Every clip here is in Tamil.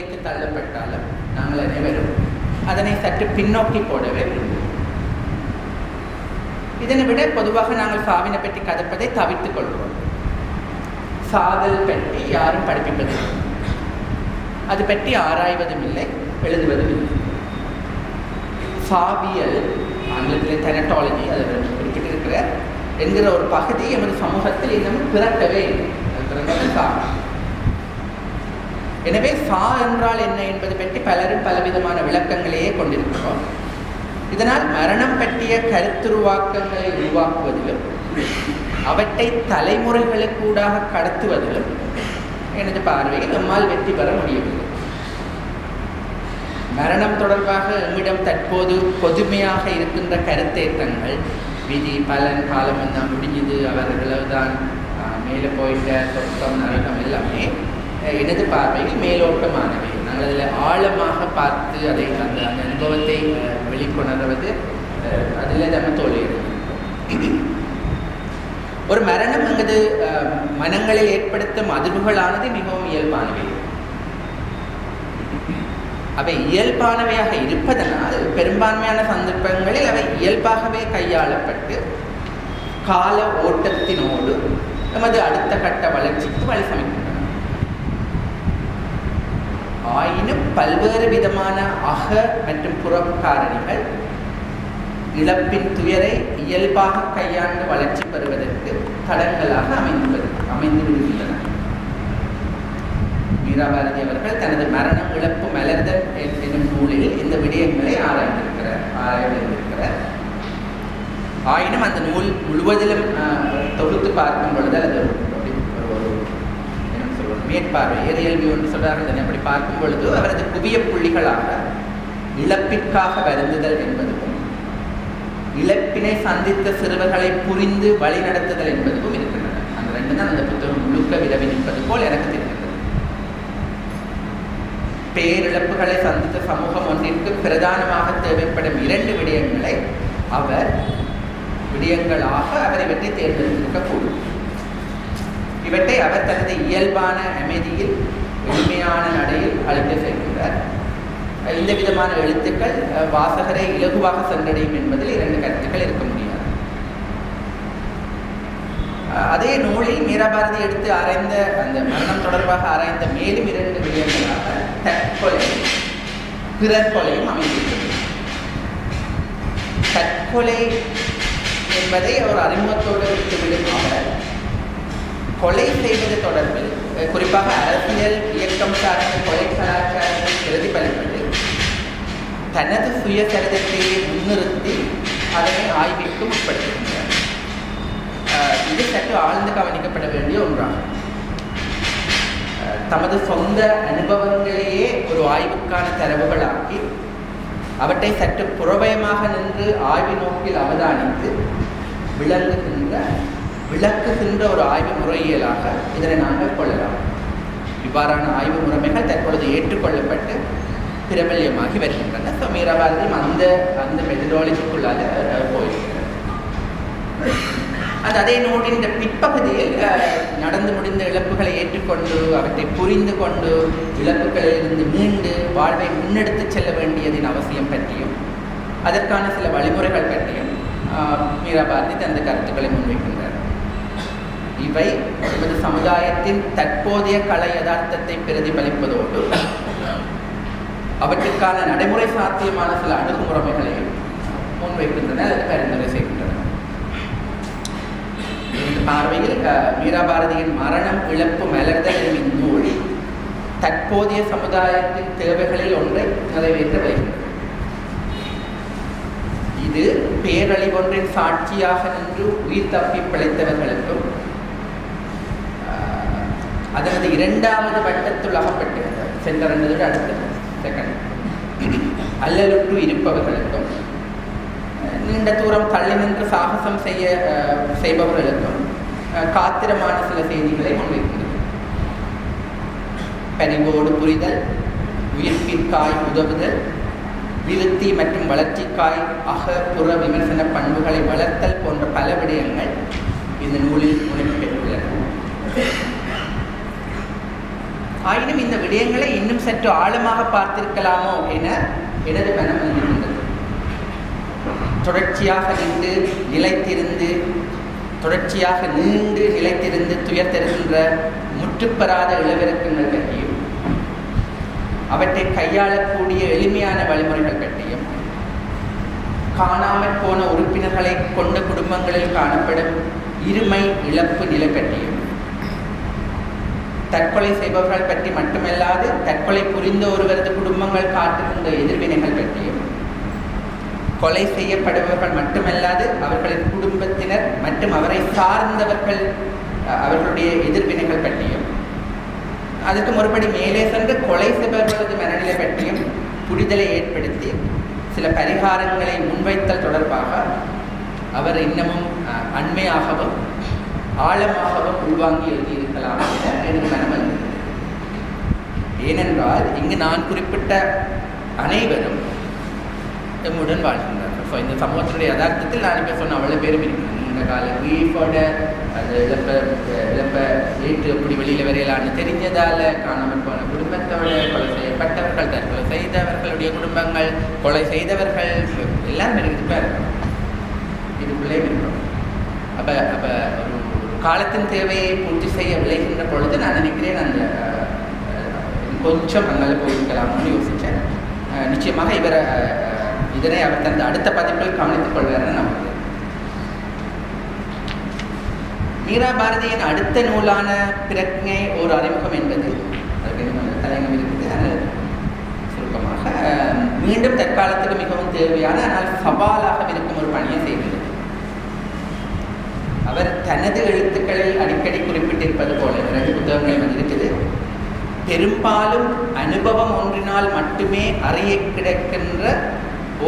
நிலைக்கு தள்ளப்பட்டாலும் நாங்கள் அனைவரும் அதனை சற்று பின்னோக்கி போடவே விரும்புவோம் இதனை விட பொதுவாக நாங்கள் சாவினை பற்றி கதைப்பதை தவிர்த்து கொள்வோம். சாதல் பற்றி யாரும் படிப்பிப்பதில்லை. அது பற்றி ஆராய்வதும் இல்லை எழுதுவதும் இல்லை. சாவியல் ஆங்கிலத்தில் தெனட்டாலஜி அது குறிப்பிட்டிருக்கிற என்கிற ஒரு பகுதி எமது சமூகத்தில் இன்னும் பிறக்கவே இல்லை. அது பிறந்தது சா எனவே சா என்றால் என்ன என்பது பற்றி பலரும் பலவிதமான விளக்கங்களையே கொண்டிருக்கிறோம். இதனால் மரணம் பற்றிய கருத்துருவாக்கங்களை உருவாக்குவதிலும் அவற்றை தலைமுறைகளுக்கூடாக கடத்துவதிலும் எனது பார்வையில் நம்மால் வெற்றி பெற முடியவில்லை. மரணம் தொடர்பாக எம்மிடம் தற்போது பொதுமையாக இருக்கின்ற கருத்தேற்றங்கள் விதி பலன் காலம் தான் முடிஞ்சது அவர்கள்தான் மேலே போயிட்ட சொத்தம் நரகம் எல்லாமே எனது பார்வையில் மேலோட்டமானவை நாங்கள் அதில் ஆழமாக பார்த்து அதை அந்த அந்த அனுபவத்தை வெளிக்கொணர்வது அதில் நம்ம தோல்வி ஒரு மரணம் எங்களது மனங்களில் ஏற்படுத்தும் அதிர்வுகளானது மிகவும் இயல்பானவை. அவை இயல்பானவையாக இருப்பதனால் பெரும்பான்மையான சந்தர்ப்பங்களில் அவை இயல்பாகவே கையாளப்பட்டு கால ஓட்டத்தினோடு நமது அடுத்த கட்ட வளர்ச்சிக்கு வழி சமைக்கும் ஆயினும் பல்வேறு விதமான அக மற்றும் புறம் காரணிகள் இழப்பின் துயரை இயல்பாக கையாண்டு வளர்ச்சி பெறுவதற்கு தடங்களாக அமைந்துள்ளது அமைந்து விடுகின்றன மீராபாரதி அவர்கள் தனது மரணம் இழப்பு மலர்தல் என்னும் நூலில் இந்த விடயங்களை ஆராய்ந்திருக்கிறார் ஆராய்ந்திருக்கிறார் ஆயினும் அந்த நூல் முழுவதிலும் தொகுத்து பார்க்கும் பொழுது அது ஒரு அப்படி ஒரு ஒரு என்ன சொல்வது மேற்பார்வை ஏரியல் வியூ என்று தானே, அப்படி பார்க்கும் பொழுது அவரது குவிய புள்ளிகளாக இழப்பிற்காக வருந்துதல் என்பதும் இழப்பினை சந்தித்த சிறுவர்களை புரிந்து வழிநடத்துதல் என்பதும் இருக்கின்றன. அந்த ரெண்டு தான் அந்த புத்தகம் முழுக்க விரவி நிற்பது போல் எனக்கு தெரிகிறது. பேரிழப்புகளை சந்தித்த சமூகம் ஒன்றிற்கு பிரதானமாக தேவைப்படும் இரண்டு விடயங்களை அவர் விடயங்களாக அவர் இவற்றை தேர்ந்தெடுத்திருக்கக்கூடும். இவற்றை அவர் தனது இயல்பான அமைதியில் எளிமையான நடையில் அழைத்து செய்கின்றார் இந்த விதமான எழுத்துக்கள் வாசகரை இலகுவாக சென்றடையும் என்பதில் இரண்டு கருத்துக்கள் இருக்க முடியாது. அதே நூலில் மீராபாரதி எடுத்து ஆராய்ந்த அந்த மரணம் தொடர்பாக ஆராய்ந்த மேலும் இரண்டு விடயங்களாக தற்கொலை பிறர் கொலையும் அமைந்திருக்கிறது. தற்கொலை என்பதை அவர் அறிமுகத்தோடு விட்டுவிடும் அவர் கொலை செய்வது தொடர்பில் குறிப்பாக அரசியல் இயக்கம் சார்ந்த கொலை கலாச்சாரத்தை பிரதிபலிப்பது தனது சுயசரிதத்தையே முன்னிறுத்தி அதனை ஆய்விற்கு உட்படுத்துகின்றார் இது சற்று ஆழ்ந்து கவனிக்கப்பட வேண்டிய ஒன்றாகும். தமது சொந்த அனுபவங்களையே ஒரு ஆய்வுக்கான தரவுகளாக்கி அவற்றை சற்று புறபயமாக நின்று ஆய்வு நோக்கில் அவதானித்து விளங்குகின்ற விளக்குகின்ற ஒரு ஆய்வு முறையியலாக இதனை நாங்கள் கொள்ளலாம். இவ்வாறான ஆய்வு முறைமைகள் தற்பொழுது ஏற்றுக்கொள்ளப்பட்டு பிரபல்யமாகி வருகின்றன. ஸோ மீரபாரதியும் அந்த அந்த மெதடாலஜிக்குள்ளால போயிருக்கிறார். அந்த அதே நோட்டின் இந்த பிற்பகுதியில் நடந்து முடிந்த இழப்புகளை ஏற்றுக்கொண்டு அவற்றை புரிந்து கொண்டு இழப்புகளிலிருந்து மீண்டு வாழ்வை முன்னெடுத்துச் செல்ல வேண்டியதின் அவசியம் பற்றியும் அதற்கான சில வழிமுறைகள் பற்றியும் ஆஹ், மீராபாரதி தனது கருத்துக்களை முன்வைக்கின்றார். இவை நமது சமுதாயத்தின் தற்போதைய கலை யதார்த்தத்தை பிரதிபலிப்பதோடு அவற்றுக்கான நடைமுறை சாத்தியமான சில அணுகுமுறைகளையும் முன்வைக்கின்றன அல்லது பரிந்துரை செய்கின்றன. பார்வையில் மீராபாரதியின் மரணம் இழப்பு மலர்தல் என்னும் இந்நூல் தற்போதைய சமுதாயத்தின் தேவைகளில் ஒன்றை நிறைவேற்ற வருகின்றது இது பேரழிவொன்றின் சாட்சியாக நின்று உயிர் தப்பி பிழைத்தவர்களுக்கும் அதாவது அதனது இரண்டாவது வட்டத்துள் அகப்பட்டு சென்ற அடுத்த அடுத்தது செகண்ட் அல்லலுற்று இருப்பவர்களுக்கும் நீண்ட தூரம் தள்ளி நின்று சாகசம் செய்ய அஹ், செய்பவர்களுக்கும் காத்திரமான சில செய்திகளை முன்வைக்கின்றது பரிவோடு புரிதல் உயிர்ப்பிற்காய் உதவுதல் விருத்தி மற்றும் வளர்ச்சிக்காய் அக புற விமர்சன பண்புகளை வளர்த்தல் போன்ற பல விடயங்கள் இந்த நூலில் முனைப்பெற்றுள்ளன ஆயினும் இந்த விடயங்களை இன்னும் சற்று ஆழமாக பார்த்திருக்கலாமோ என எனது மனம் எண்ணுகின்றது தொடர்ச்சியாக நின்று நிலைத்திருந்து தொடர்ச்சியாக நீண்டு நிலைத்திருந்து துயர் தருகின்ற முற்றுப்பெறாத இளவிறக்கங்கள் பற்றியும் அவற்றை கையாளக்கூடிய எளிமையான வழிமுறைகள் பற்றியும் காணாமற் போன உறுப்பினர்களை கொண்ட குடும்பங்களில் காணப்படும் இருமை இழப்பு நிலை பற்றியும் தற்கொலை செய்பவர்கள் பற்றி மட்டுமல்லாது தற்கொலை புரிந்த ஒருவரது குடும்பங்கள் காட்டுகின்ற எதிர்வினைகள் பற்றியும் கொலை செய்யப்படுபவர்கள் மட்டுமல்லாது அவர்களின் குடும்பத்தினர் மற்றும் அவரை சார்ந்தவர்கள் அவர்களுடைய எதிர்வினைகள் பற்றியும் அதுக்கு மறுபடி மேலே சென்று கொலை செய்பவர்களது மனநிலை பற்றியும் புரிதலை ஏற்படுத்தி சில பரிகாரங்களை முன்வைத்தல் தொடர்பாக அவர் இன்னமும் அண்மையாகவும் ஆழமாகவும் உள்வாங்கி எழுதியிருக்கலாம். என எனக்கு மனமல் ஏனென்றால் இங்கு நான் குறிப்பிட்ட அனைவரும் எம்முடன் வாழ்கின்றார்கள். ஸோ இந்த சமூகத்தினுடைய யதார்த்தத்தில் நான் இப்போ சொன்ன அவ்வளோ பேரும் இருக்கிறேன் இந்த கால வீஃபோட அது இழப்ப இழப்ப வீட்டு எப்படி வெளியில் வரையலான்னு தெரிஞ்சதால் காணாமல் போன குடும்பத்தோட கொலை செய்யப்பட்டவர்கள் தற்கொலை செய்தவர்களுடைய குடும்பங்கள் கொலை செய்தவர்கள் எல்லாரும் இருக்குது இது இதுக்குள்ளே இருக்கிறோம் அப்போ அப்போ காலத்தின் தேவையை பூர்த்தி செய்ய விளைகின்ற பொழுது நான் நினைக்கிறேன் அந்த கொஞ்சம் அங்கே போயிருக்கலாம்னு யோசித்தேன் நிச்சயமாக இவர் இதனை அவர் தனது அடுத்த பதிப்பில் கவனித்துக் கொள்வார்னு நம்புகிறேன். மீரா பாரதியின் அடுத்த நூலான பிரக்ஞை ஒரு அறிமுகம் என்பது அதுக்கு இருக்குது. ஆனால் சுருக்கமாக மீண்டும் தற்காலத்துக்கு மிகவும் தேவையான ஆனால் சவாலாக இருக்கும் ஒரு பணியை செய்கிறது அவர் தனது எழுத்துக்களில் அடிக்கடி குறிப்பிட்டிருப்பது போல இரண்டு புத்தகங்கள் வந்திருக்குது பெரும்பாலும் அனுபவம் ஒன்றினால் மட்டுமே அறிய கிடக்கின்ற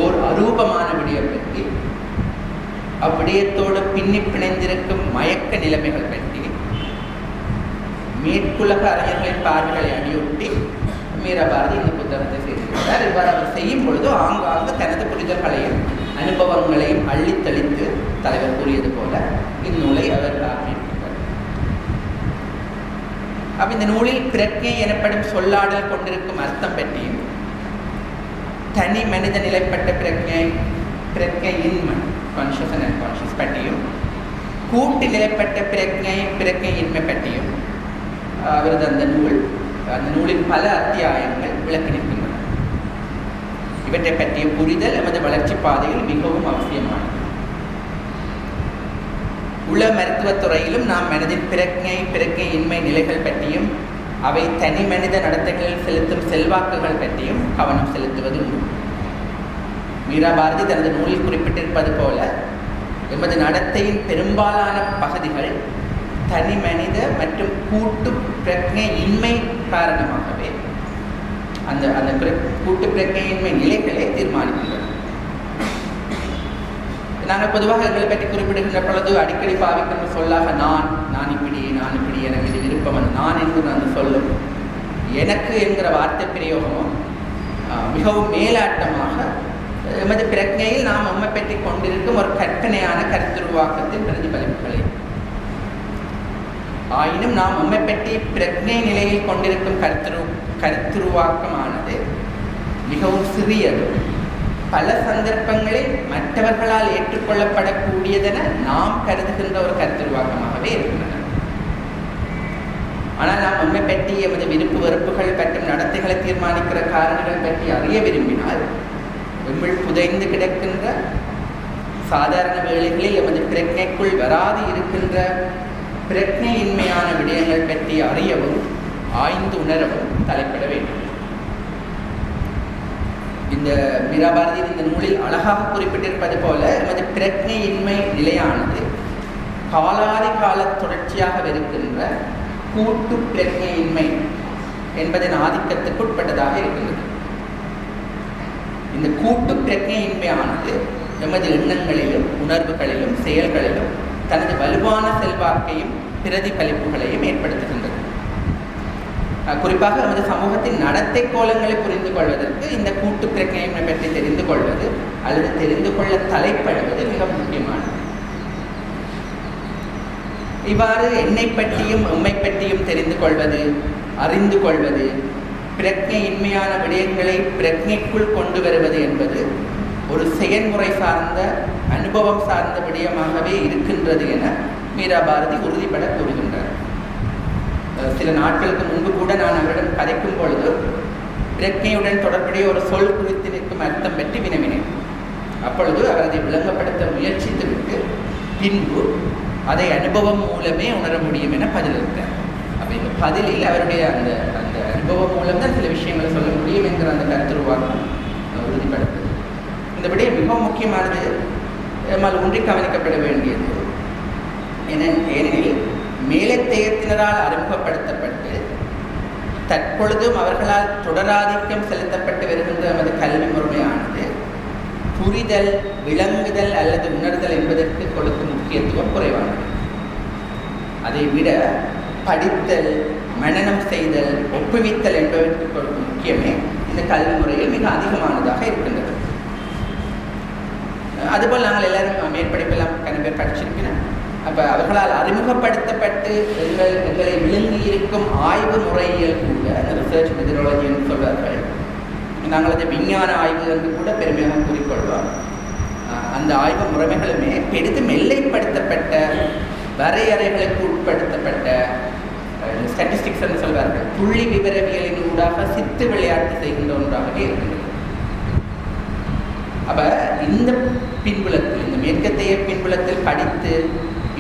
ஓர் அரூபமான விடயம் பற்றி அவ்விடயத்தோடு பின்னி பிணைந்திருக்கும் மயக்க நிலைமைகள் பற்றி மேற்குலக அறிஞர்களின் பார்வைகளை அடியொட்டி மீரபாரதி இந்த புத்தகத்தை செய்திருக்கிறார். இவ்வாறு அவர் செய்யும் பொழுது ஆங்காங்கு தனது புரிதல்களையும் அனுபவங்களையும் அள்ளித்தளித்து தலைவர் கூறியது போல இந்நூலை அவர் ஆற்றியிருக்கிறார் அப்ப இந்த நூலில் பிரக்ஞை எனப்படும் சொல்லாடல் கொண்டிருக்கும் அர்த்தம் பற்றியும் தனி மனித நிலைப்பட்ட பிரக்ஞை பிரக்ஞை இன்மை கான்ஷியஸ் அண்ட் அன்கான்ஷியஸ் பற்றியும் கூட்டு நிலைப்பட்ட பிரக்ஞை பிரக்ஞை இன்மை பற்றியும் அவரது அந்த நூல் அந்த நூலின் பல அத்தியாயங்கள் விளக்கி இவற்றை பற்றிய புரிதல் எமது வளர்ச்சி பாதையில் மிகவும் அவசியமானது. உள மருத்துவத்துறையிலும் நாம் மனதின் பிரக்ஞை பிரக்ஞை இன்மை நிலைகள் பற்றியும் அவை தனி மனித நடத்தைகளில் செலுத்தும் செல்வாக்குகள் பற்றியும் கவனம் செலுத்துவது உண்டு. மீரா பாரதி தனது நூலில் குறிப்பிட்டிருப்பது போல எமது நடத்தையின் பெரும்பாலான பகுதிகள் தனி மனித மற்றும் கூட்டு பிரக்ஞை இன்மை காரணமாகவே அந்த அந்த பிர- கூட்டு பிரக்ஞையின்மை நிலைகளை தீர்மானிக்கின்றன நாங்கள் பொதுவாக எங்களை பற்றி குறிப்பிடுகின்ற பொழுது அடிக்கடி பாவிக்கின்ற சொல்லாக நான் நான் இப்படி நான் இப்படி எனக்கு இது விருப்பம் நான் என்கிற அந்த சொல்லும். எனக்கு என்கிற வார்த்தை பிரயோகமும் மிகவும் மேலாட்டமாக எமது பிரக்ஞையில் நாம் நம்மை பற்றி கொண்டிருக்கும் ஒரு கற்பனையான கருத்துருவாக்கத்தின் பிரதிபலிப்புகளை ஆயினும் நாம் உண்மை பற்றி பிரக்ஞை நிலையில் கொண்டிருக்கும் கருத்துரு கருத்துருவாக்கமானது மிகவும் சிறியது. பல சந்தர்ப்பங்களில் மற்றவர்களால் ஏற்றுக்கொள்ளப்படக்கூடியதென நாம் கருதுகின்ற ஒரு கருத்துருவாக்கமாகவே இருக்கின்றன. ஆனால் நாம் உண்மை பற்றி எமது விருப்பு வெறுப்புகள் மற்றும் நடத்தைகளை தீர்மானிக்கிற காரணங்கள் பற்றி அறிய விரும்பினால் எம்மில் புதைந்து கிடக்கின்ற சாதாரண வேளைகளில் எமது பிரக்ஞைக்குள் வராது இருக்கின்ற பிரக்ஞையின்மையான விடயங்கள் பற்றி அறியவும் ஆய்ந்து உணரவும் தலைப்பட வேண்டும். இந்த மீராபாரதியின் இந்த நூலில் அழகாக குறிப்பிட்டிருப்பது போல எமது பிரக்ஞையின்மை நிலையானது காலாதி கால தொடர்ச்சியாக இருக்கின்ற கூட்டு பிரக்ஞையின்மை என்பதன் ஆதிக்கத்துக்கு உட்பட்டதாக இருக்கின்றது. இந்த கூட்டு பிரக்ஞையின்மையானது எமது எண்ணங்களிலும் உணர்வுகளிலும் செயல்களிலும் தனது வலுவான செல்வாக்கையும் பிரதிபலிப்புகளையும் ஏற்படுத்துகின்றது. குறிப்பாக நமது சமூகத்தின் நடத்தை கோலங்களை புரிந்து கொள்வதற்கு இந்த கூட்டு பிரக்ஞையின்மை பற்றி தெரிந்து கொள்வது அல்லது தெரிந்து கொள்ள தலைப்படுவது மிக முக்கியமானது. இவ்வாறு என்னை பற்றியும் உம்மை பற்றியும் தெரிந்து கொள்வது அறிந்து கொள்வது பிரக்ஞையின்மையான விடயங்களை பிரக்ஞைக்குள் கொண்டு வருவது என்பது ஒரு செயல்முறை சார்ந்த அனுபவம் சார்ந்த விடயமாகவே இருக்கின்றது என மீரா பாரதி உறுதிபட கூறுகின்றார். சில நாட்களுக்கு முன்பு கூட நான் அவரிடம் கதைக்கும் பொழுது பிரக்ஞையுடன் தொடர்புடைய ஒரு சொல் குறித்து நிற்கும் அர்த்தம் பற்றி வினவினேன். அப்பொழுது அவர் அதை விளங்கப்படுத்த முயற்சித்துவிட்டு பின்பு அதை அனுபவம் மூலமே உணர முடியும் என பதிலளித்தார் அப்போ இந்த பதிலில் அவருடைய அந்த அந்த அனுபவம் மூலம் தான் சில விஷயங்களை சொல்ல முடியும் என்கிற அந்த கருத்துருவாக்கம் உறுதிப்படுத்துது இந்த விடயம் மிகவும் முக்கியமானது. நம்மால் ஒன்றி கவனிக்கப்பட வேண்டியது. என ஏனெனில் மேலத்தேயத்தினரால் அறிமுகப்படுத்தப்பட்டு தற்பொழுதும் அவர்களால் தொடராதிக்கம் செலுத்தப்பட்டு வருகின்ற நமது கல்வி முறைமையானது புரிதல் விளங்குதல் அல்லது உணர்தல் என்பதற்கு கொடுக்கும் முக்கியத்துவம் குறைவானது. அதை விட படித்தல் மனனம் செய்தல் ஒப்புவித்தல் என்பவற்றுக்கு கொடுக்கும் முக்கியமே இந்த கல்வி முறையில் மிக அதிகமானதாக இருக்கின்றது. அதுபோல் நாங்கள் எல்லாரும் மேற்படிப்பெல்லாம் கன பேர் படிச்சிருக்கிறோம் அப்போ அவர்களால் அறிமுகப்படுத்தப்பட்டு எங்கள் எங்களை விழுங்கி இருக்கும் ஆய்வு முறையில் கூட அந்த ரிசர்ச் மெத்தடாலஜி என்று சொல்வார்கள். நாங்கள் அதை விஞ்ஞான ஆய்வு என்று கூட பெருமையாக கூறிக்கொள்வோம். அந்த ஆய்வு முறைமைகளுமே பெரிதும் எல்லைப்படுத்தப்பட்ட வரையறைகளுக்கு உட்படுத்தப்பட்ட ஸ்டாட்டிஸ்டிக்ஸ் என்று சொல்வார்கள். புள்ளி விவரவியலின் ஊடாக சித்து விளையாட்டு செய்கின்ற ஒன்றாகவே இருக்கின்றது. அப்போ இந்த பின்புலத்தில் இந்த மேற்கத்தைய பின்புலத்தில் படித்து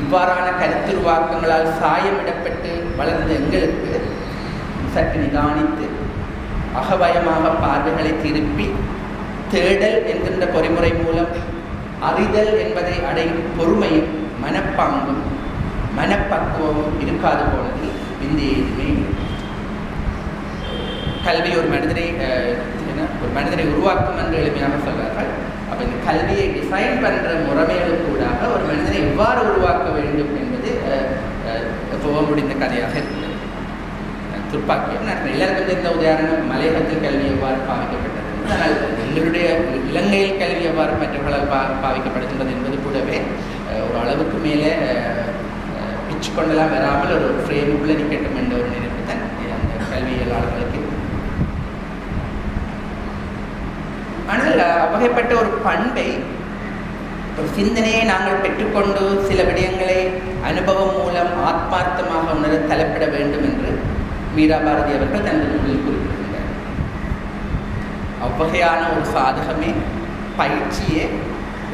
இவ்வாறான கருத்துருவாக்கங்களால் சாயமிடப்பட்டு வளர்ந்த எங்களுக்கு சற்று நிதானித்து அகபயமாக பார்வைகளை திருப்பி தேடல் என்கின்ற பொறிமுறை மூலம் அறிதல் என்பதை அடையும் பொறுமையும் மனப்பாங்கும் மனப்பக்குவமும் இருக்காது போனதில் இந்திய கல்வி ஒரு மனிதனை என்ன ஒரு மனிதனை உருவாக்கும் என்று எளிமையாக சொல்கிறார்கள் அப்போ இந்த கல்வியை டிசைன் பண்ணுற முறைமைகள் கூடாக ஒரு மனிதனை எவ்வாறு உருவாக்க வேண்டும் என்பது அஹ், எப்போவோ முடிந்த கதையாக இருக்கிறது அஹ், துப்பாக்கியம் நான் எல்லாருக்கும் தெரிந்த உதாரணம் மலையகத்தில் கல்வி எவ்வாறு பாவிக்கப்பட்டது? ஆனால் எங்களுடைய இலங்கையில் கல்வி எவ்வாறு மற்றவர்களால் பா பாவிக்கப்படுகின்றது என்பது கூடவே ஒரு அளவுக்கு மேலே பிச்சு கொண்டெல்லாம் வராமல் ஒரு ஃப்ரேமுக்குள்ளே நிற்கட்டும் என்ற ஒரு நினைப்பு தான் அந்த கல்வியலாளர்களுக்கு இருக்கு. வகைப்பட்ட ஒரு பண்பை ஒரு சிந்தனையை நாங்கள் பெற்றுக்கொண்டு சில விடயங்களை அனுபவம் மூலம் ஆத்மார்த்தமாக உணர தலைப்பட வேண்டும் என்று மீரா பாரதி அவர்கள் தனது நூலில் குறிப்பிட்டிருந்தார். அவ்வகையான ஒரு சாதகமே பயிற்சியே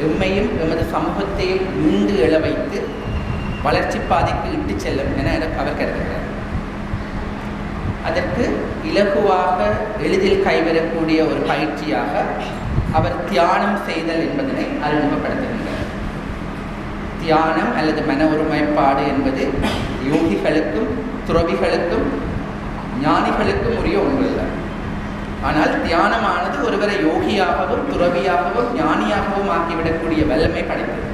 எம்மையும் எமது சமூகத்தையும் மீண்டு எழ வைத்து வளர்ச்சி பாதைக்கு இட்டு செல்லும் என அவர் கருதுகிறார். அதற்கு இலகுவாக எளிதில் கைவிடக்கூடிய ஒரு பயிற்சியாக அவர் தியானம் செய்தல் என்பதனை அறிமுகப்படுத்துகின்றார். தியானம் அல்லது மன ஒருமைப்பாடு என்பது யோகிகளுக்கும் துறவிகளுக்கும் ஞானிகளுக்கும் உரிய ஒன்றல்ல. ஆனால் தியானமானது ஒருவரை யோகியாகவும் துறவியாகவும் ஞானியாகவும் ஆக்கிவிடக்கூடிய வல்லமை படைத்தது.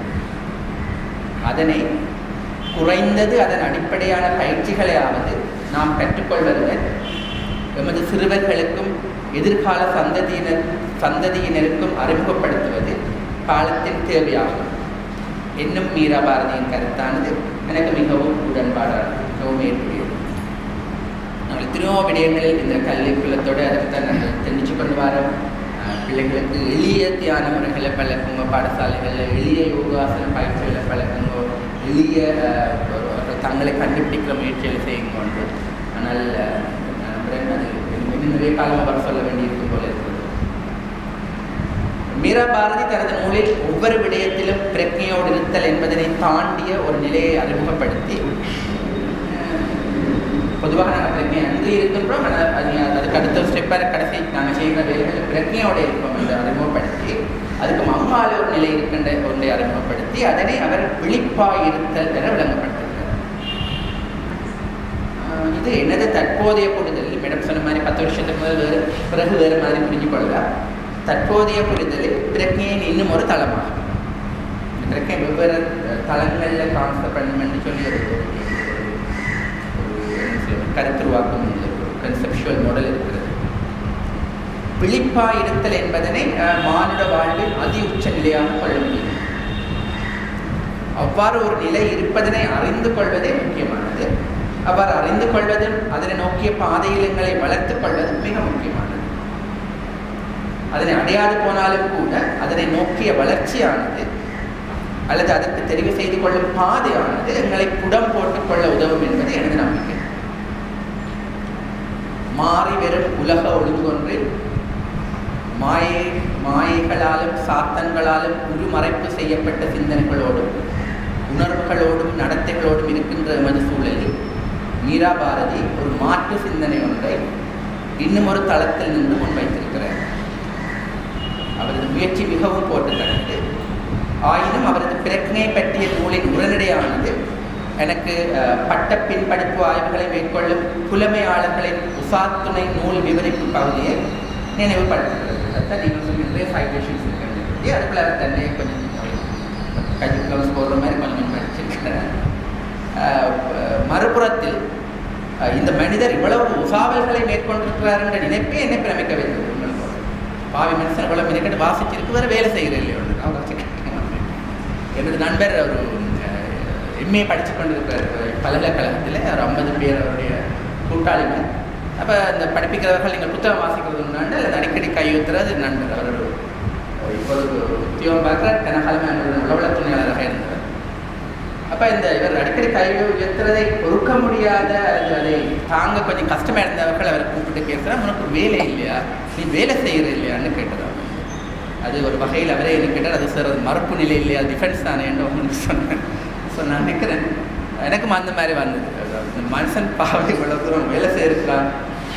அதனை குறைந்தது அதன் அடிப்படையான பயிற்சிகளையாவது நாம் கற்றுக்கொள்வதுடன் எமது சிறுவர்களுக்கும் எதிர்கால சந்ததியினர் சந்ததியினருக்கும் அறிமுகப்படுத்துவது காலத்தின் தேவையாகும். என்னும் மீரா பாரதியின் கருத்தானது எனக்கு மிகவும் உடன்பாடானது மிகவும் ஏற்புடையது. நாங்கள் எத்தனையோ விடயங்களில் இந்த கல்வி குலத்தோடு அதற்கு தான் நாங்கள் தெரிஞ்சு கொண்டு வரோம். பிள்ளைகளுக்கு எளிய தியான முறைகளை பழக்குங்க பாடசாலைகளில் எளிய யோகாசன பயிற்சிகளை பழக்குங்க எளிய அஹ், தங்களை கண்டுபிடிக்கிற முயற்சிகளை செய்யுங்க ஆனால் நான் நம்புறேன் அது நிறைய காலமாக அவர் சொல்ல வேண்டியிருக்கும். போல மீரா பாரதி தனது நூலில் ஒவ்வொரு விடயத்திலும் பிரக்ஞையோடு இருத்தல் என்பதனை தாண்டிய ஒரு நிலையை அறிமுகப்படுத்தி. பொதுவாக நாங்கள் பிரக்ஞை அங்கு இருக்கின்றோம் ஆனால் அது அதுக்கு அடுத்த ஸ்டெப்பாக கடைசி நாங்கள் செய்கிற வேலைகள் பிரக்ஞையோடு இருப்போம் என்று அறிமுகப்படுத்தி அதுக்கு மம்மால ஒரு நிலை இருக்கின்ற ஒன்றை அறிமுகப்படுத்தி அதனை அவர் விழிப்பாய் இருத்தல் என விளங்கப்படுத்துகிறார் இது எனது தற்போதைய புரிதல். மேடம் சொன்ன மாதிரி பத்து வருஷத்துக்கு முதல் வேறு பிறகு வேறு மாதிரி புரிஞ்சு கொள்ளலாம் தற்போதைய புரிதலில் பிரக்ஞையின் இன்னும் ஒரு தளமாகும் பிரக்ஞை வெவ்வேறு தளங்களில் கான்செப்ட் பண்ணணும்னு சொல்லி கருத்துருவாக்கம் உண்டு. கன்செப்சுவல் மாடல் இருக்கிறது. விழிப்பா இருத்தல் என்பதனை அஹ், மானுட வாழ்வில் அதி உச்ச நிலையாக கொள்ள முடியும். அவ்வாறு ஒரு நிலை இருப்பதனை அறிந்து கொள்வதே முக்கியமானது. அவர் அறிந்து கொள்வதும் அதனை நோக்கிய பாதையிலங்களை வளர்த்துக் கொள்வதும் மிக முக்கியமானது. அதனை அடையாது போனாலும் கூட அதனை நோக்கிய வளர்ச்சியானது அல்லது அதற்கு தெரிவு செய்து கொள்ளும் பாதையானது எங்களை புடம் போட்டுக் கொள்ள உதவும் என்பது எனது நம்பிக்கை. மாறி வரும் உலக ஒழுங்கொன்றில் மாயை மாயைகளாலும் சாத்தன்களாலும் உருமறைப்பு செய்யப்பட்ட சிந்தனைகளோடும் உணர்வுகளோடும் நடத்தைகளோடும் இருக்கின்ற எமது சூழலில் மீரா பாரதி ஒரு மாற்று சிந்தனை ஒன்றை இன்னும் ஒரு தளத்தில் நின்று முன்வைத்திருக்கிறார். அவரது முயற்சி மிகவும் போட்டுத்தக்கது ஆயினும் அவரது பிரக்னை பற்றிய நூலின் உடனடியானது எனக்கு பட்ட பின்படிப்பு ஆய்வுகளை மேற்கொள்ளும் புலமையாளர்களின் உசாத்துணை நூல் விவரிப்பு பகுதியை நினைவுபடுத்துகிறது. அதான் நீங்கள் சொல்லிட்டு சைட்டேஷன்ஸ் இருக்கிறது அதுக்குள்ள அவர் தன்னை கொஞ்சம் கைது க்ளவுஸ் போடுற மாதிரி கொஞ்சம் படிச்சிருக்கிறேன் மறுபுறத்தில் இந்த மனிதர் இவ்வளவு உசாவல்களை மேற்கொண்டிருக்கிறார் என்ற நினைப்பே என்னை பிரமிக்க வேண்டும் பாவி மனுஷன் இவ்வளவு மினக்கட்டு வாசிச்சிருக்கு வேறு வேலை செய்கிற இல்லையோ நான் என்னோட நண்பர் ஒரு எம்ஏ படித்து கொண்டிருக்கிறார். பல்கலைக்கழகத்தில் ஒரு ஐம்பது பேர் அவருடைய கூட்டாளிகள். அப்போ அந்த படிப்பிக்கிறவர்கள் நீங்கள் புத்தகம் வாசிக்கிறது உண்டாண்டு அல்லது அடிக்கடி கையுத்துறது நண்பர் அவர். ஒரு இப்பொழுது உத்தியோகம் பார்க்குற கனகாலமே உளவள துணையாளராக இருந்தவர் அப்போ இந்த இவர் அடிக்கடி கை உயர்த்துறதை பொறுக்க முடியாத தாங்க கொஞ்சம் கஷ்டமாக இருந்தவர்கள் அவரை கூப்பிட்டு கேட்குறான் உனக்கு வேலை இல்லையா? நீ வேலை செய்கிற இல்லையான்னு கேட்டது? அது ஒரு வகையில் அவரே என்ன கேட்டார். அது சார் அது மறுப்பு நிலை இல்லையா? டிஃபென்ஸ் தானே சொன்னேன். ஸோ நான் நினைக்கிறேன். எனக்கும் அந்த மாதிரி வந்தது. இந்த மனுஷன் பாவை இவ்வளோ தூரம் வேலை செய்யிருக்கிறான்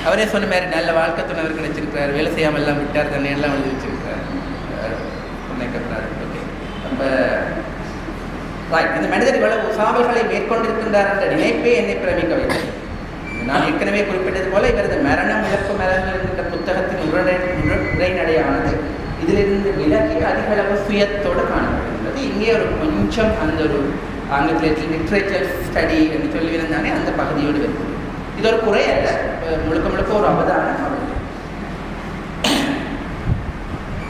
அவரே சொன்ன மாதிரி நல்ல வாழ்க்கை துணைவர் கிடைச்சிருக்கிறார். வேலை செய்யாமல் எல்லாம் விட்டார். தண்ணி எல்லாம் எழுதி வச்சிருக்கிறார் நினைக்கிறார் ஓகே அப்போ ரைட் இந்த மனிதர் இவ்வளவு உசாவல்களை மேற்கொண்டிருக்கின்றார் என்ற நினைப்பே என்னை பிரமிக்க வைத்தது. நான் ஏற்கனவே குறிப்பிட்டது போல இவரது மரணம் இழப்பு மரணம் என்கின்ற புத்தகத்தின் உரை உரைநடையானது இதிலிருந்து விலகி அதிக அளவு சுயத்தோடு காணப்படுகிறது. இங்கே ஒரு கொஞ்சம் அந்த ஒரு ஆங்கிலத்தில் லிட்ரேச்சர் ஸ்டடி என்று சொல்லியிருந்தானே அந்த பகுதியோடு வருகிறது. இது ஒரு குறை அல்ல. முழுக்க முழுக்க ஒரு அவதானம் அவர்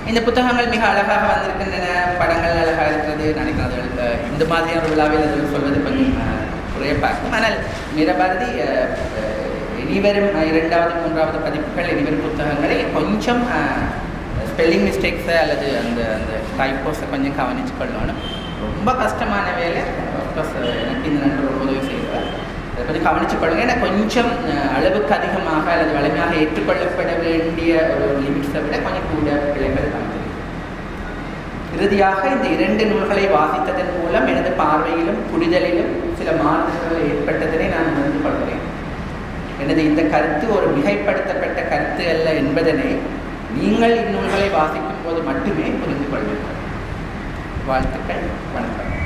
இந்த புத்தகங்கள் மிக அழகாக வந்திருக்கின்றன. படங்கள் அழகாக இருக்கிறது. நினைக்கிறேன் இந்த மாதிரியான விழாவில் அது சொல்வது கொஞ்சம் குறைய பார்க்கும். ஆனால் மீரபாரதி இனிவரும் இரண்டாவது மூன்றாவது பதிப்புகள் இனிவரும் புத்தகங்களை கொஞ்சம் ஸ்பெல்லிங் மிஸ்டேக்ஸை அல்லது அந்த அந்த டைப்போஸை கொஞ்சம் கவனிச்சு கொள்ளணும் ரொம்ப கஷ்டமான வேலை. அஃப்கோர்ஸ் எனக்கு இந்த நண்பர் ஒரு உதவி செய்வார். அதை கொஞ்சம் கவனிச்சு கொள்ளுங்க ஏன்னா கொஞ்சம் அளவுக்கு அதிகமாக அல்லது வலிமையாக ஏற்றுக்கொள்ளப்பட வேண்டிய ஒரு லிமிட்ஸை விட கொஞ்சம் கூட பிள்ளைகள் காமிச்சிருக்கு இறுதியாக இந்த இரண்டு நூல்களை வாசித்ததன் மூலம் எனது பார்வையிலும் புரிதலிலும் சில மாறுதல்கள் ஏற்பட்டதனை நான் உணர்ந்து கொள்கிறேன். எனது இந்த கருத்து ஒரு மிகைப்படுத்தப்பட்ட கருத்து அல்ல என்பதனை நீங்கள் இந்நூல்களை வாசிக்கும் போது மட்டுமே புரிந்து கொள்வீர்கள். வாழ்த்துக்கள். வணக்கம்.